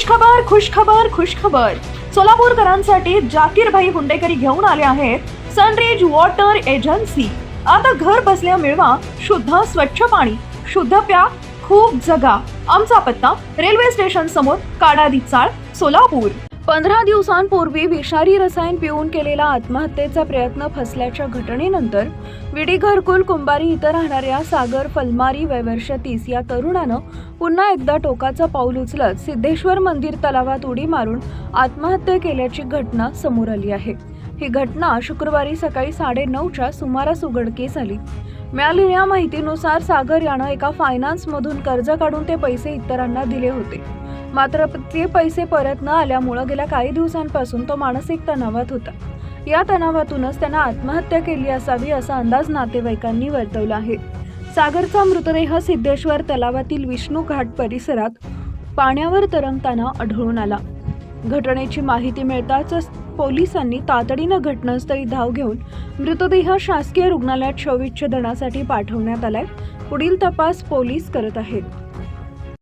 खुश खबर खुश खबर खुश खबर सोलापूरकरांसाठी जाकीरभाई हुंडेकरी घेऊन आले आहेत सनरेज वॉटर एजन्सी. आता घर बसल्या मिळवा शुद्ध स्वच्छ पाणी शुद्ध प्या खूप जगा. आमचा पत्ता रेल्वे स्टेशन समोर काडादी चाळ सोलापूर. पंधरा दिवसांपूर्वी विषारी रसायन पिऊन केलेला आत्महत्येचा प्रयत्न फसल्याच्या घटनेनंतर विडी घरकुल कुंभारी इथं राहणाऱ्या सागर फलमारी वयवर्ष तीस या तरुणानं पुन्हा एकदा टोकाचं पाऊल उचलत सिद्धेश्वर मंदिर तलावात उडी मारून आत्महत्या केल्याची घटना समोर आली आहे. ही घटना शुक्रवारी सकाळी साडेनऊच्या सुमारास उघडकीस आली. मिळालेल्या माहितीनुसार सागर यानं एका फायनान्समधून कर्ज काढून ते पैसे इतरांना दिले होते. मात्र ते पैसे परत न आल्यामुळं गेल्या काही दिवसांपासून तो मानसिक तणावात होता. या तणावातूनच त्यानं आत्महत्या केली असावी असा अंदाज नातेवाईकांनी वर्तवला आहे. सागरचा मृतदेह सिद्धेश्वर तलावातील विष्णू घाट परिसरात पाण्यावर तरंगताना आढळून आला. घटनेची माहिती मिळताच पोलिसांनी तातडीनं घटनास्थळी धाव घेऊन मृतदेह शासकीय रुग्णालयात शवविच्छेदनासाठी पाठवण्यात आलाय. पुढील तपास पोलीस करत आहेत.